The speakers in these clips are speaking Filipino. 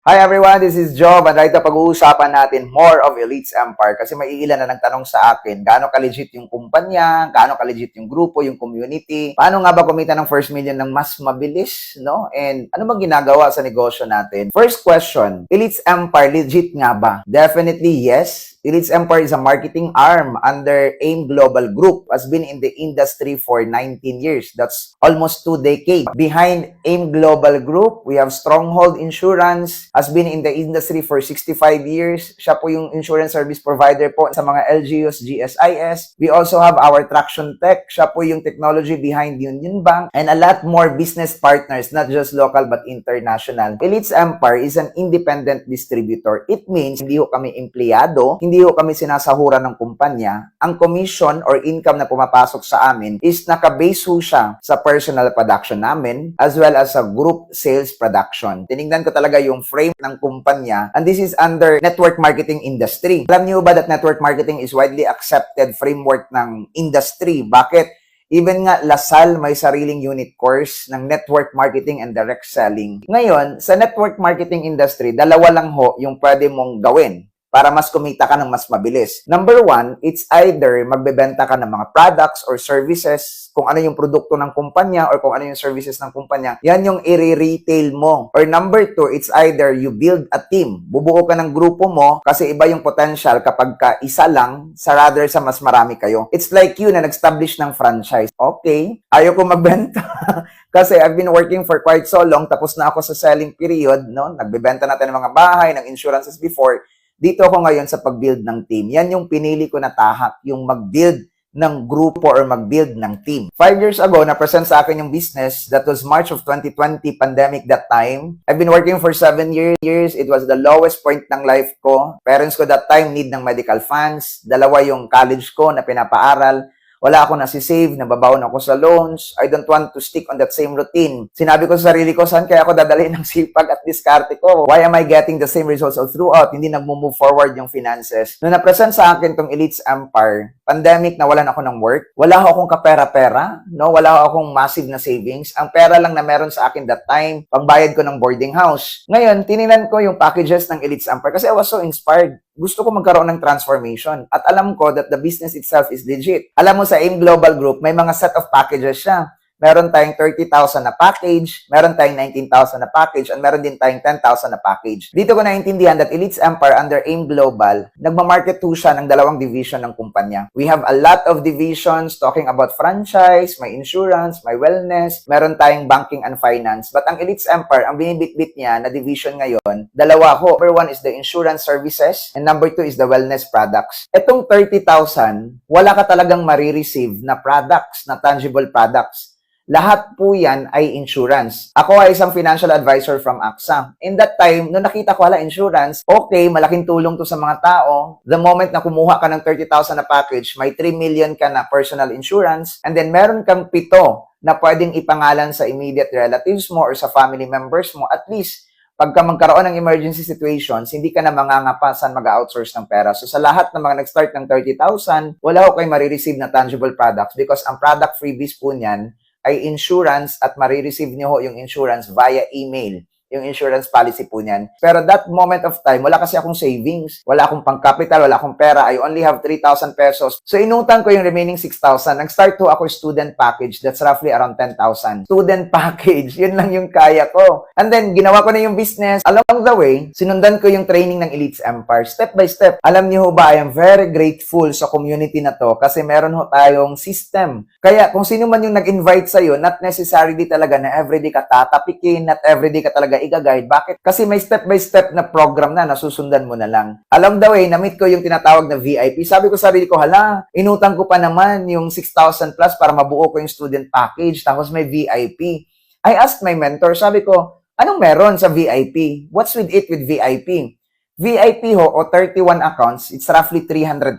Hi everyone, this is Job at dito pag-uusapan natin more of Elites Empire kasi may ilan na nagtanong sa akin gaano ka-legit yung kumpanya, gaano ka-legit yung grupo, yung community, paano nga ba kumita ng first million ng mas mabilis, no? And ano bang ginagawa sa negosyo natin? First question, Elites Empire legit nga ba? Definitely yes. Elites Empire is a marketing arm under AIM Global Group, has been in the industry for 19 years. That's almost two decades. Behind AIM Global Group, we have Stronghold Insurance, has been in the industry for 65 years. Siya po yung insurance service provider po sa mga LGUs, GSIS. We also have our Traction Tech. Siya po yung technology behind Union Bank and a lot more business partners, not just local but international. Elites Empire is an independent distributor. It means hindi ho kami empleyado, hindi ho kami sinasahuran ng kumpanya. Ang commission or income na pumapasok sa amin is nakabase ho siya sa personal production namin as well as sa group sales production. Tinignan ko talaga yung frame ng kumpanya and this is under network marketing industry. Alam niyo ba that network marketing is widely accepted framework ng industry? Bakit? Even nga Lasal may sariling unit course ng network marketing and direct selling. Ngayon, sa network marketing industry, dalawa lang ho yung pwede mong gawin para mas kumita ka ng mas mabilis. Number one, it's either magbebenta ka ng mga products or services, kung ano yung produkto ng kumpanya or kung ano yung services ng kumpanya, yan yung i-retail mo. Or number two, it's either you build a team. Bubuo ka ng grupo mo kasi iba yung potential kapag ka isa lang sa rather sa mas marami kayo. It's like you na nag-establish ng franchise. Okay, ayaw ko magbenta. Kasi I've been working for quite so long, tapos na ako sa selling period, no? Nagbebenta natin ng mga bahay, ng insurances before dito ako ngayon sa pag-build ng team. Yan yung pinili ko na tahak, yung mag-build ng grupo or mag-build ng team. Five years ago, na-present sa akin yung business. That was March of 2020, pandemic that time. I've been working for seven years. It was the lowest point ng life ko. Parents ko that time need ng medical funds. Dalawa yung college ko na pinapaaral. Wala ako nasisave, nababaon ako sa loans. I don't want to stick on that same routine. Sinabi ko sa sarili ko, saan kaya ako dadalhin ng sipag at diskarte ko? Why am I getting the same results all throughout? Hindi nag-move forward yung finances. Nung na-present sa akin tong Elites Empire, pandemic, nawalan ako ng work. Wala ako akong kapera-pera, no? Wala ako akong massive na savings. Ang pera lang na meron sa akin that time, pangbayad ko ng boarding house. Ngayon, tininan ko yung packages ng Elites Empire kasi I was so inspired gusto ko magkaroon ng transformation. At alam ko that the business itself is legit. Alam mo sa AIM Global Group, may mga set of packages siya. Meron tayong 30,000 na package, meron tayong 19,000 na package, and meron din tayong 10,000 na package. Dito ko naintindihan that Elites Empire under AIM Global, nagmamarket to siya ng dalawang division ng kumpanya. We have a lot of divisions talking about franchise, may insurance, may wellness, meron tayong banking and finance. But ang Elites Empire, ang binibitbit niya na division ngayon, dalawa ho. Number one is the insurance services, and number two is the wellness products. Etong 30,000, wala ka talagang marireceive na products, na tangible products lahat po yan ay insurance. Ako ay isang financial advisor from AXA. In that time, nung nakita ko, hala, insurance, okay, malaking tulong to sa mga tao. The moment na kumuha ka ng 30,000 na package, may 3 million ka na personal insurance, and then meron kang pito na pwedeng ipangalan sa immediate relatives mo or sa family members mo, at least, pagka magkaroon ng emergency situations, hindi ka na mangangapasan mag-outsource ng pera. So sa lahat ng mga nag-start ng 30,000, wala ko kayo marireceive na tangible products because ang product freebies po niyan ay insurance at marireceive niyo ho yung insurance via email yung insurance policy po niyan. Pero that moment of time, wala kasi akong savings. Wala akong pang-capital, wala akong pera. I only have 3,000 pesos. So, inutang ko yung remaining 6,000. Nag-start to ako student package. That's roughly around 10,000. Student package. Yun lang yung kaya ko. And then, ginawa ko na yung business. Along the way, sinundan ko yung training ng Elites Empire. Step by step. Alam niyo ho ba, I am very grateful sa community na to kasi meron ho tayong system. Kaya, kung sino man yung nag-invite sa'yo, not necessarily talaga na everyday ka tatapikin, not everyday ka talaga i-guide. Bakit? Kasi may step-by-step na program na nasusundan mo na lang. Along the way, na-meet ko yung tinatawag na VIP. Sabi ko sa sarili ko, hala, inutang ko pa naman yung 6,000 plus para mabuo ko yung student package. Tapos may VIP. I asked my mentor, sabi ko, anong meron sa VIP? What's with it with VIP? VIP ho, o 31 accounts, it's roughly 300,000.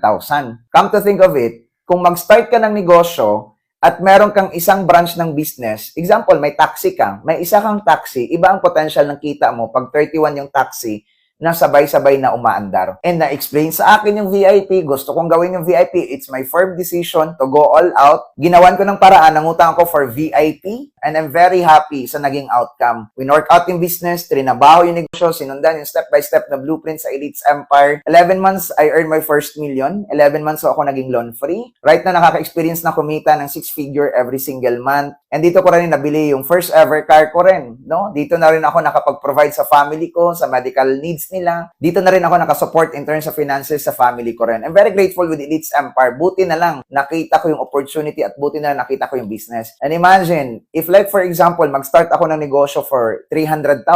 Come to think of it, kung mag-start ka ng negosyo, at meron kang isang branch ng business, example, may taxi ka, may isa kang taxi, iba ang potential ng kita mo pag 31 yung taxi, na sabay-sabay na umaandar. And na-explain sa akin yung VIP, gusto kong gawin yung VIP, it's my firm decision to go all out. Ginawan ko ng paraan, nangutang ako for VIP, and I'm very happy sa naging outcome. Winwork out yung business, trinabaho yung negosyo, sinundan yung step-by-step na blueprint sa Elites Empire. 11 months, I earned my first million. 11 months ako naging loan-free. Right na nakaka-experience na kumita ng six-figure every single month. And dito ko rin nabili yung first ever car ko rin. No? Dito na rin ako nakapag-provide sa family ko, sa medical needs nila. Dito na rin ako nakasupport in terms of finances sa family ko rin. I'm very grateful with Elites Empire. Buti na lang nakita ko yung opportunity at buti na lang nakita ko yung business. And imagine, if like for example, mag-start ako ng negosyo for 300,000,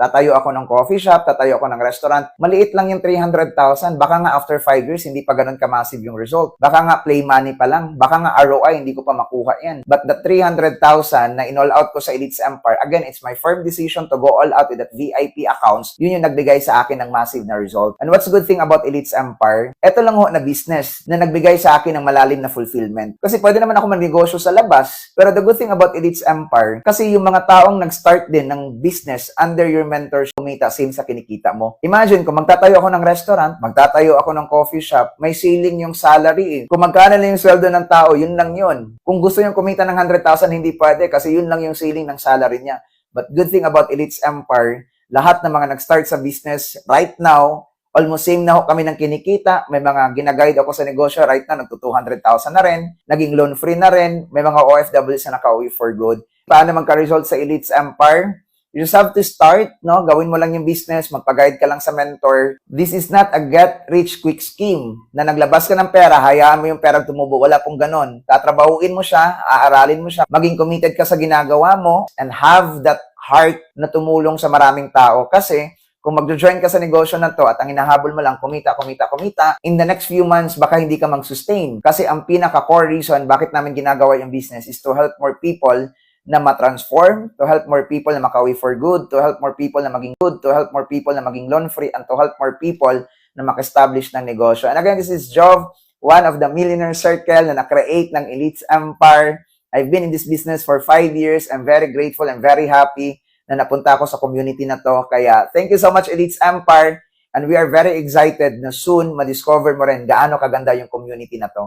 tatayo ako ng coffee shop, tatayo ako ng restaurant, maliit lang yung 300,000. Baka nga after 5 years, hindi pa ganun ka-massive yung result. Baka nga play money pa lang. Baka nga ROI, hindi ko pa makuha yan. But the 300,000 na in-all out ko sa Elites Empire, again, it's my firm decision to go all out with that VIP accounts. Yun yung nagbigay sa akin ng massive na result. And what's the good thing about Elites Empire? Ito lang ho na business na nagbigay sa akin ng malalim na fulfillment. Kasi pwede naman ako magnegosyo sa labas. Pero the good thing about Elites Empire, kasi yung mga taong nag-start din ng business under your mentors, kumita same sa kinikita mo. Imagine, kung magtatayo ako ng restaurant, magtatayo ako ng coffee shop, may ceiling yung salary eh. Kung magkano lang yung sweldo ng tao, yun lang yun. Kung gusto yung kumita ng 100,000, hindi pwede kasi yun lang yung ceiling ng salary niya. But good thing about Elites Empire, lahat ng mga nag-start sa business right now, almost same na ho kami ng kinikita. May mga ginaguide ako sa negosyo right now, nagto 200,000 na rin. Naging loan free na rin. May mga OFWs na nakauwi for good. Paano magka-result sa Elites Empire? You just have to start, no? Gawin mo lang yung business, magpag-guide ka lang sa mentor. This is not a get-rich-quick scheme na naglabas ka ng pera, hayaan mo yung pera tumubo. Wala pong ganon. Tatrabahuin mo siya, aaralin mo siya, maging committed ka sa ginagawa mo, and have that heart na tumulong sa maraming tao. Kasi, kung mag-join ka sa negosyo na to at ang hinahabol mo lang, kumita, kumita, kumita, in the next few months, baka hindi ka mag-sustain. Kasi ang pinaka-core reason bakit namin ginagawa yung business is to help more people na ma-transform, to help more people na makawi for good, to help more people na maging good, to help more people na maging loan-free, and to help more people na maka-establish ng negosyo. And again, this is Jov, one of the millionaire circle na na-create ng Elites Empire. I've been in this business for five years. I'm very grateful and very happy na napunta ako sa community na to. Kaya thank you so much, Elites Empire. And we are very excited na soon ma-discover mo rin gaano kaganda yung community na to.